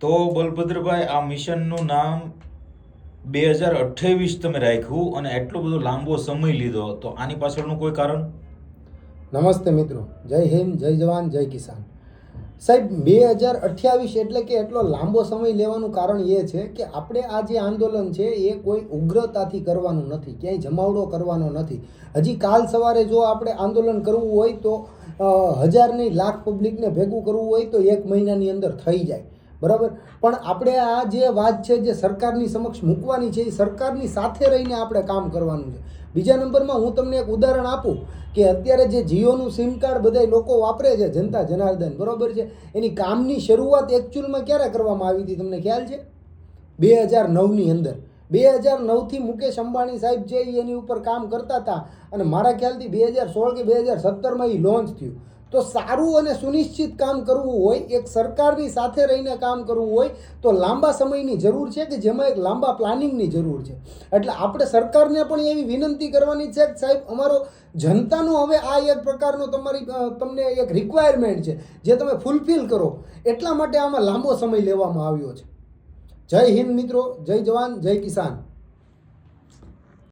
તો બલભદ્રભાઈ, આ મિશનનું નામ બે હજાર અઠ્ઠાવીસ તમે રાખ્યું અને એટલો બધો લાંબો સમય લીધો. તો આની પાછળનું કોઈ કારણ? નમસ્તે મિત્રો. જય હિન્દ, જય જવાન, જય કિસાન. સાહેબ, બે હજાર અઠ્યાવીસ એટલે કે એટલો લાંબો સમય લેવાનું કારણ એ છે કે આપણે આ જે આંદોલન છે એ કોઈ ઉગ્રતાથી કરવાનું નથી, ક્યાંય જમાવડો કરવાનો નથી. હજી કાલ સવારે જો આપણે આંદોલન કરવું હોય તો હજારની લાખ પબ્લિકને ભેગું કરવું હોય તો એક મહિનાની અંદર થઈ જાય. બરાબર? પણ આપણે આ જે વાત છે જે સરકારની સમક્ષ મૂકવાની છે, એ સરકારની સાથે રહીને આપણે કામ કરવાનું છે. બીજા નંબરમાં હું તમને એક ઉદાહરણ આપું કે અત્યારે જે જીઓનું સિમ કાર્ડ બધા લોકો વાપરે છે, જનતા જનાર્દન, બરાબર છે? એની કામની શરૂઆત એકચ્યુઅલમાં ક્યારે કરવામાં આવી હતી તમને ખ્યાલ છે? બે હજાર નવની અંદર. બે હજાર નવથી મુકેશ અંબાણી સાહેબ ઈ એની ઉપર કામ કરતા હતા, અને મારા ખ્યાલથી બે હજાર સોળ કે બે હજાર સત્તરમાં એ લોન્ચ થયું. તો સારું અને સુનિશ્ચિત કામ કરવું હોય, એક સરકારની સાથે રહીને કામ કરવું હોય, તો લાંબા સમયની જરૂર છે કે જેમાં એક લાંબા પ્લાનિંગની જરૂર છે. એટલે આપણે સરકારને પણ એવી વિનંતી કરવાની છે કે સાહેબ, અમારો જનતાનો હવે આ એક પ્રકારનો તમારી તમને એક રિક્વાયરમેન્ટ છે, જે તમે ફૂલફિલ કરો. એટલા માટે આમાં લાંબો સમય લેવામાં આવ્યો છે. જય હિન્દ મિત્રો, જય જવાન, જય કિસાન.